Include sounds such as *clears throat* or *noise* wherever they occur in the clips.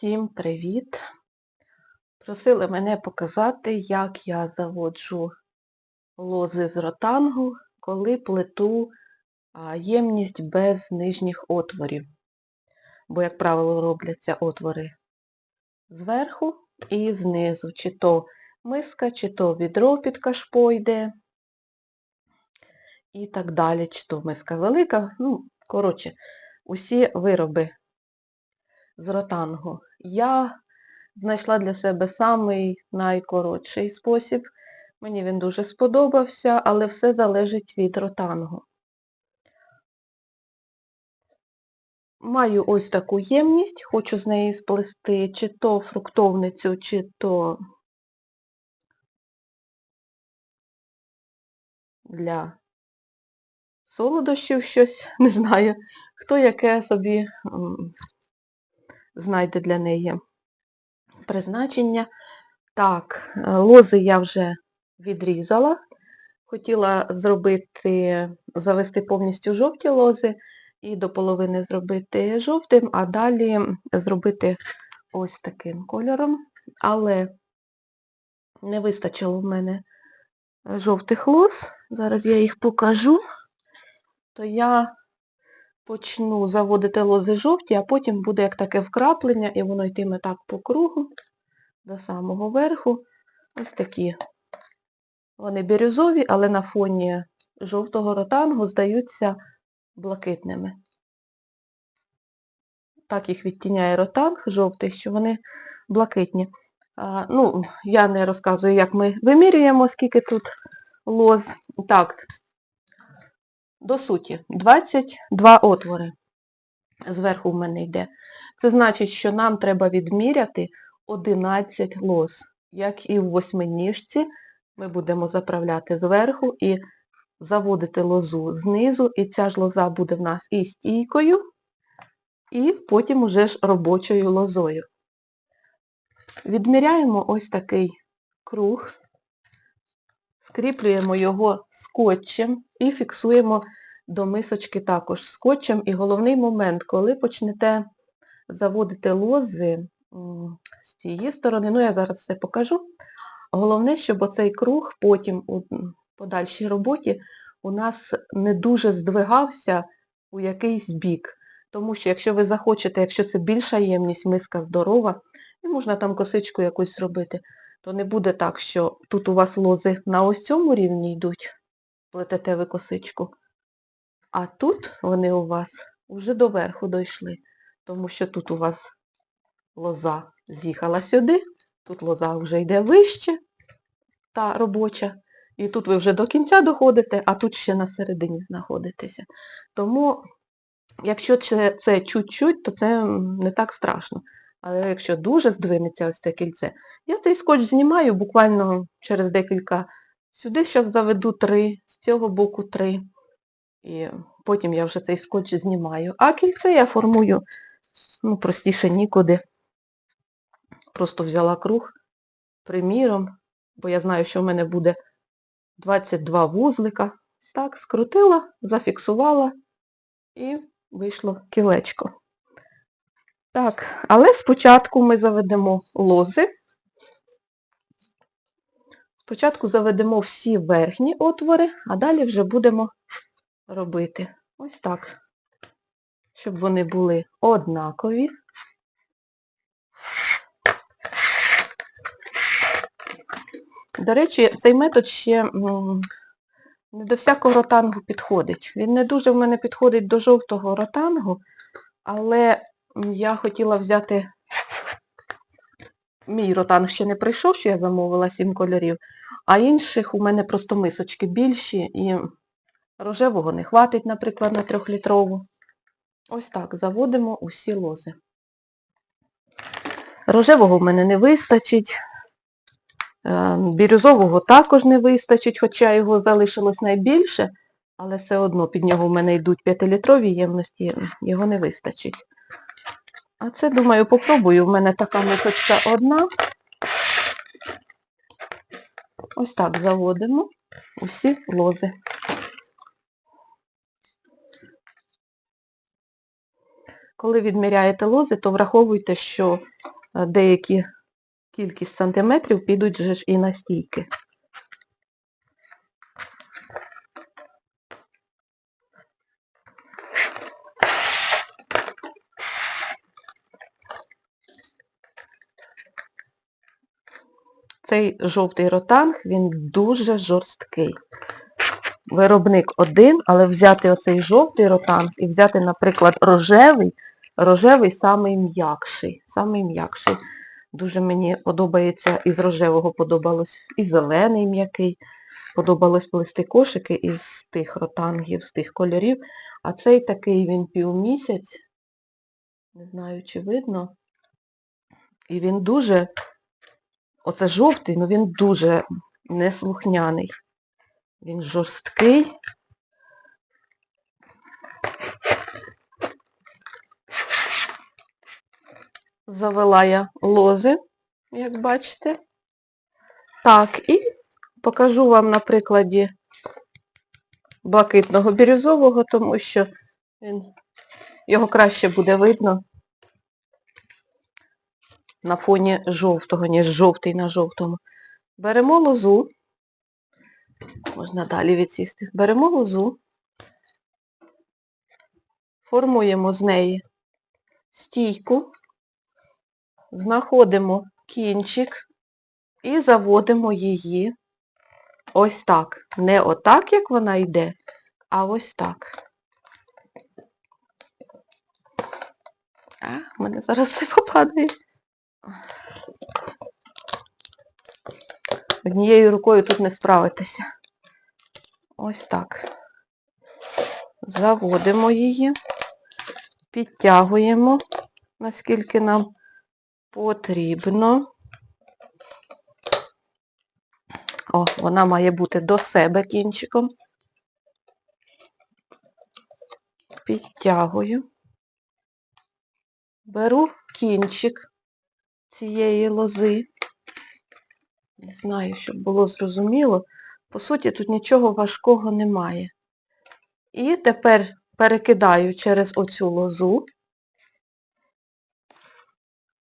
Всім привіт! Просили мене показати, як я заводжу лози з ротангу, коли плету ємність без нижніх отворів. Бо, як правило, робляться отвори зверху і знизу. Чи то миска, чи то відро під кашпо йде. І так далі, чи то миска велика. Ну, коротше, усі вироби з ротангу. Я знайшла для себе самий найкоротший спосіб. Мені він дуже сподобався, але все залежить від ротангу. Маю ось таку ємність, хочу з неї сплести чи то фруктовницю, чи то для солодощів щось, *laughs* не знаю, хто яке собі знайде для неї призначення. Так, е, лози я вже відрізала. Хотіла зробити, завести повністю жовті лози і до половини зробити жовтим, а далі зробити ось таким кольором. Але не вистачило в мене жовтих лоз. Зараз я їх покажу. То я почну заводити лози жовті, а потім буде як таке вкраплення, і воно йтиме так по кругу, до самого верху. Ось такі. Вони бірюзові, але на фоні жовтого ротангу здаються блакитними. Так їх відтіняє ротанг жовтий, що вони блакитні. А, ну, я не розказую, як ми вимірюємо, скільки тут лоз. Так, до суті, 22 отвори зверху в мене йде. Це значить, що нам треба відміряти 11 лоз. Як і в восьминіжці, ми будемо заправляти зверху і заводити лозу знизу, і ця ж лоза буде в нас і стійкою, і потім уже ж робочою лозою. Відміряємо ось такий круг, скріплюємо його скотчем і фіксуємо до мисочки також скотчем. І головний момент, коли почнете заводити лози з цієї сторони, ну я зараз все покажу. Головне, щоб оцей круг потім у подальшій роботі у нас не дуже здвигався у якийсь бік. Тому що якщо ви захочете, якщо це більша ємність, миска здорова, і можна там косичку якусь зробити, то не буде так, що тут у вас лози на ось цьому рівні йдуть, плетете ви косичку, а тут вони у вас вже до верху дійшли, тому що тут у вас лоза з'їхала сюди, тут лоза вже йде вище, та робоча, і тут ви вже до кінця доходите, а тут ще на середині знаходитеся. Тому, якщо це чуть-чуть, то це не так страшно. Але якщо дуже здвинеться ось це кільце, я цей скотч знімаю буквально через декілька. Сюди зараз заведу три, з цього боку три. І потім я вже цей скотч знімаю. А кільце я формую, ну, простіше нікуди. Просто взяла круг приміром, бо я знаю, що в мене буде 22 вузлика. Так, скрутила, зафіксувала і вийшло кілечко. Так, але спочатку ми заведемо лози. Спочатку заведемо всі верхні отвори, а далі вже будемо робити ось так, щоб вони були однакові. До речі, цей метод ще не до всякого ротангу підходить. Він не дуже в мене підходить до жовтого ротангу, але я хотіла взяти, мій ротанг ще не прийшов, що я замовила 7 кольорів, а інших у мене просто мисочки більші і рожевого не хватить, наприклад, на трьохлітрову. Ось так заводимо усі лози. Рожевого в мене не вистачить. Е, бірюзового також не вистачить, хоча його залишилось найбільше, але все одно під нього в мене йдуть 5-літрові ємності, його не вистачить. А це, думаю, попробую. В мене така мисочка одна. Ось так заводимо усі лози. Коли відміряєте лози, то враховуйте, що е, деякі кількість сантиметрів підуть же ж і на стійки. Цей жовтий ротанг, він дуже жорсткий. Виробник один, але взяти оцей жовтий ротанг і взяти, наприклад, рожевий, рожевий самий м'якший. Самий м'якший. Дуже мені подобається, із рожевого подобалось і зелений м'який. Подобалось плести кошики із тих ротангів, з тих кольорів. А цей такий він півмісяць. Не знаю, чи видно. І він дуже, оце жовтий, ну він дуже неслухняний. Він жорсткий. Завела я лози, як бачите. Так, і покажу вам на прикладі блакитного бірюзового, тому що він, його краще буде видно на фоні жовтого, ніж жовтий на жовтому. Беремо лозу, можна далі відсісти. Беремо лозу, формуємо з неї стійку, знаходимо кінчик і заводимо її ось так. Не отак, як вона йде, а ось так. А, мене зараз все попадає. Однією рукою тут не справитися. Ось так. Заводимо її, підтягуємо, наскільки нам потрібно. О, вона має бути до себе кінчиком. Підтягую. Беру кінчик цієї лози. Не знаю, щоб було зрозуміло. По суті, тут нічого важкого немає. І тепер перекидаю через оцю лозу,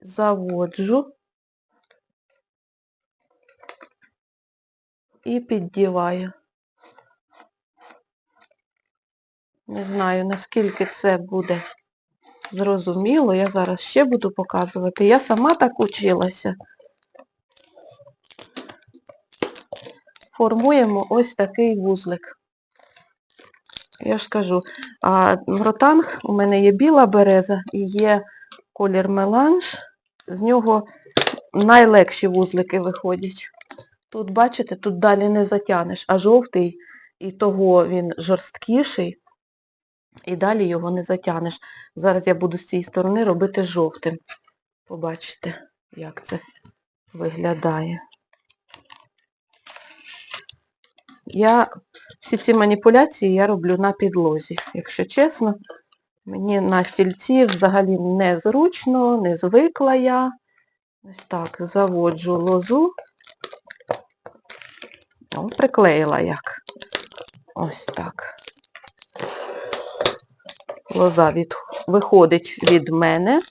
заводжу і піддіваю. Не знаю, наскільки це буде зрозуміло. Я зараз ще буду показувати. Я сама так училася. Формуємо ось такий вузлик. Я ж кажу, а ротанг у мене є біла береза і є колір меланж. З нього найлегші вузлики виходять. Тут, бачите, тут далі не затягнеш, а жовтий, і того він жорсткіший, і далі його не затягнеш. Зараз я буду з цієї сторони робити жовтим. Побачите, як це виглядає. Я всі ці маніпуляції я роблю на підлозі. Якщо чесно, мені на стільці взагалі незручно, не звикла я. Ось так, заводжу лозу. О, приклеїла як. Ось так. Лоза від, виходить від мене.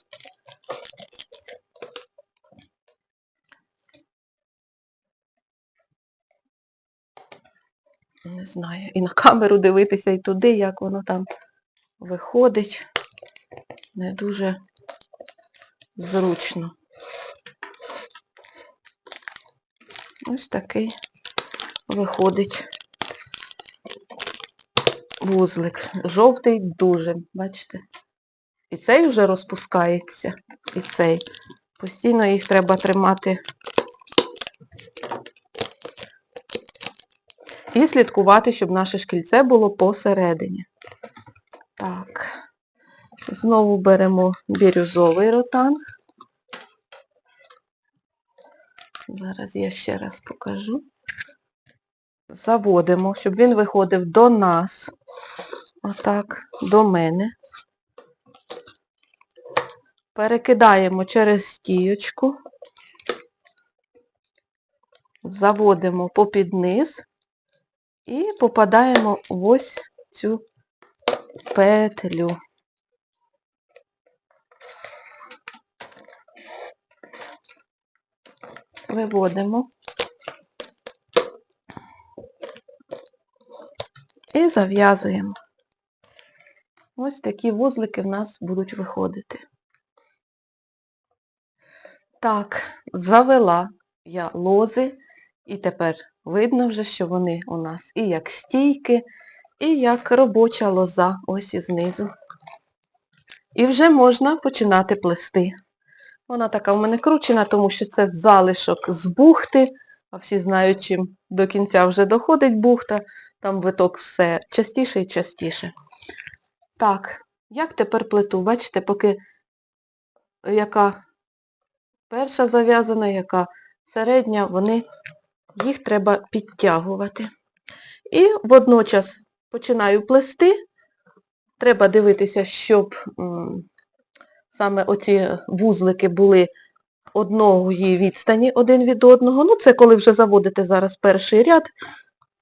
Не знаю, і на камеру дивитися, і туди, як воно там виходить. Не дуже зручно. Ось такий виходить вузлик. Жовтий дуже, бачите? І цей вже розпускається, і цей. Постійно їх треба тримати і слідкувати, щоб наше шкільце було посередині. Так, знову беремо бірюзовий ротанг. Зараз я ще раз покажу заводимо, щоб він виходив до нас. Отак, до мене. Перекидаємо через стіючку, заводимо попід низ і попадаємо в ось цю петлю. Виводимо. І зав'язуємо. Ось такі вузлики в нас будуть виходити. Так, завела я лози, і тепер видно вже, що вони у нас і як стійки, і як робоча лоза, ось і знизу. І вже можна починати плести. Вона така в мене кручена, тому що це залишок з бухти, а всі знають, чим до кінця вже доходить бухта, там виток все частіше і частіше. Так, як тепер плету? Бачите, поки яка перша зав'язана, яка середня, вони, їх треба підтягувати. І водночас починаю плести. Треба дивитися, щоб саме оці вузлики були одної відстані один від одного. Ну, це коли вже заводите зараз перший ряд,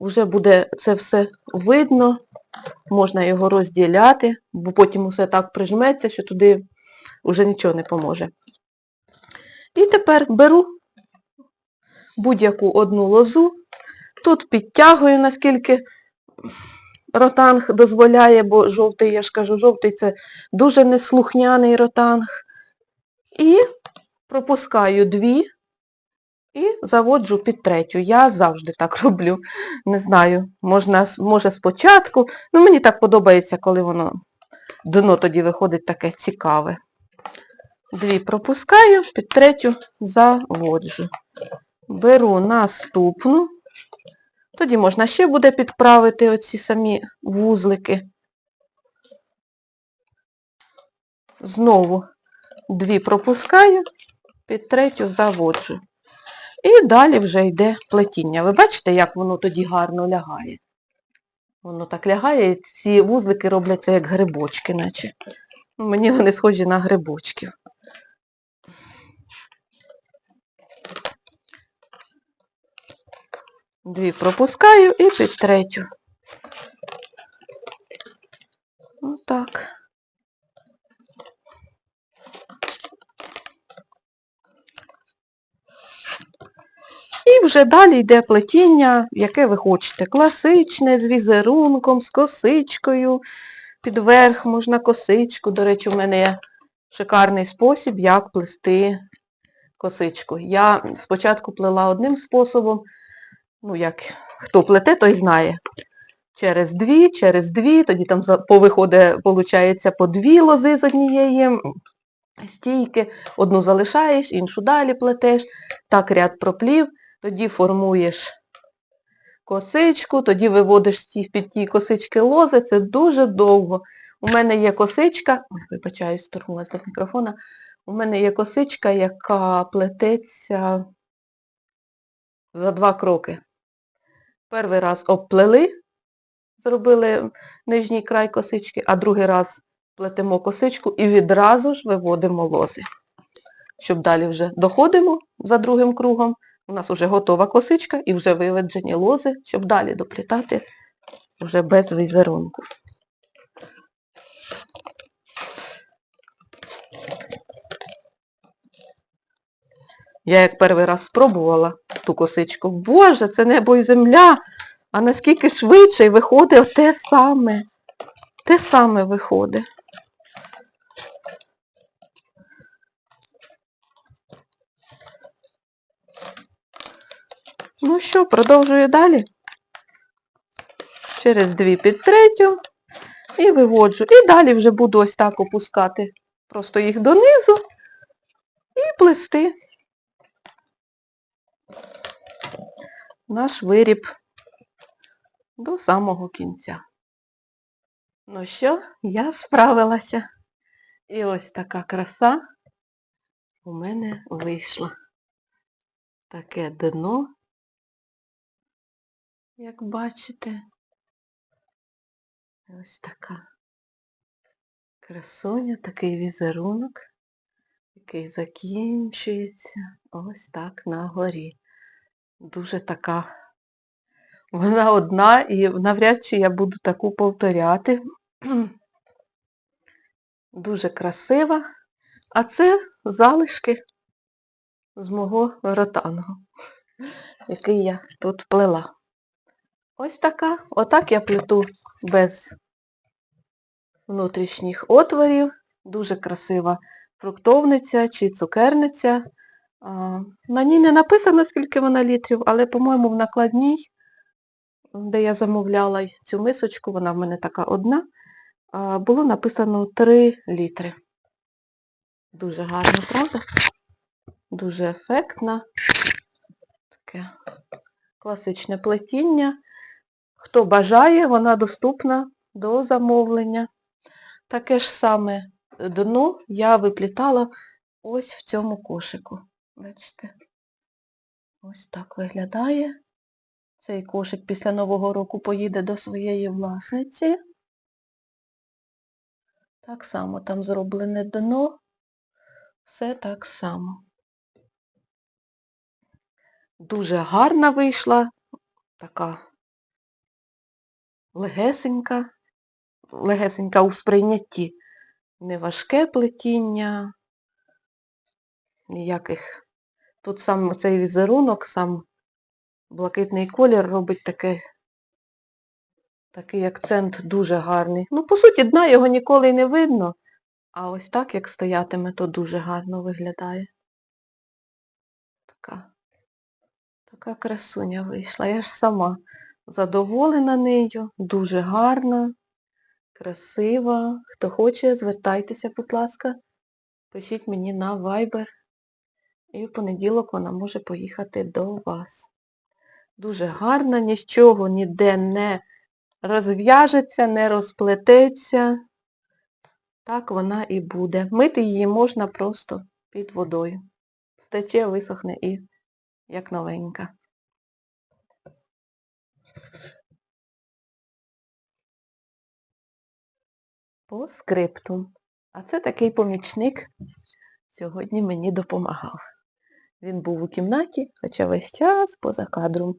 вже буде це все видно, можна його розділяти, бо потім усе так прижметься, що туди вже нічого не поможе. І тепер беру будь-яку одну лозу, тут підтягую, наскільки ротанг дозволяє, бо жовтий, я ж кажу, жовтий це дуже неслухняний ротанг. І пропускаю дві і заводжу під третю. Я завжди так *laughs* роблю. Не знаю, можна, може спочатку. Ну, мені так подобається, коли воно дно тоді виходить таке цікаве. Дві пропускаю, під третю заводжу. Беру наступну. Тоді можна ще буде підправити оці самі вузлики. Знову дві пропускаю, під третю заводжу. І далі вже йде плетіння. Ви бачите, як воно тоді гарно лягає? Воно так лягає, і ці вузлики робляться як грибочки, наче. Мені вони схожі на грибочків. Дві пропускаю і під третю. Отак. І вже далі йде плетіння, яке ви хочете. Класичне, з візерунком, з косичкою. Під верх можна косичку. До речі, у мене є шикарний спосіб, як плести косичку. Я спочатку плела одним способом, ну як хто плете, той знає. Через дві, через дві, тоді там повиходить, виходить, по дві лози з однієї стійки. Одну залишаєш, іншу далі плетеш. Так ряд проплів, тоді формуєш косичку, тоді виводиш з-під ті косички лози, це дуже довго. У мене є косичка, ой, вибачаюсь, до мікрофона. У мене є косичка, яка плететься за два кроки. Перший раз обплели, зробили нижній край косички, а другий раз плетемо косичку і відразу ж виводимо лози. Щоб далі вже доходимо за другим кругом. У нас вже готова косичка і вже виведені лози, щоб далі доплітати вже без візерунку. Я як перший раз спробувала ту косичку. Боже, це небо і земля! А наскільки швидше виходить те саме. Те саме виходить. Ну що, продовжую далі. Через дві під третю і виводжу. І далі вже буду ось так опускати просто їх донизу і плести наш виріб до самого кінця. Ну що, я справилася. І ось така краса у мене вийшла. Таке дно, як бачите. Ось така красуня, такий візерунок, який закінчується ось так на горі. Дуже така. Вона одна і навряд чи я буду таку повторяти. *clears throat* Дуже красива. А це залишки. з мого ротангу, який я тут плела. Ось така. Отак я плету без внутрішніх отворів. Дуже красива фруктовниця чи цукерниця. На ній не написано, скільки вона літрів, але, по-моєму, в накладній, де я замовляла цю мисочку, вона в мене така одна, було написано 3 літри. Дуже гарно, правда? Дуже ефектна. Таке класичне плетіння. Хто бажає, вона доступна до замовлення. Таке ж саме дно я виплітала ось в цьому кошику. Бачите? Ось так виглядає. Цей кошик після Нового року поїде до своєї власниці. Так само там зроблене дно. Все так само. Дуже гарна вийшла, така легесенька, легесенька у сприйнятті. Не важке плетіння, ніяких. Тут сам цей візерунок, сам блакитний колір робить таке, такий акцент дуже гарний. Ну, по суті, дна його ніколи й не видно, а ось так, як стоятиме, то дуже гарно виглядає. Така, така красуня вийшла. Я ж сама задоволена нею, дуже гарна, красива. Хто хоче, звертайтеся, будь ласка, пишіть мені на Viber. І в понеділок вона може поїхати до вас. Дуже гарна, нічого ніде не розв'яжеться, не розплететься. Так вона і буде. Мити її можна просто під водою. Стече, висохне і як новенька. По скрипту. А це такий помічник сьогодні мені допомагав. Він був у кімнаті, хоча весь час поза кадром.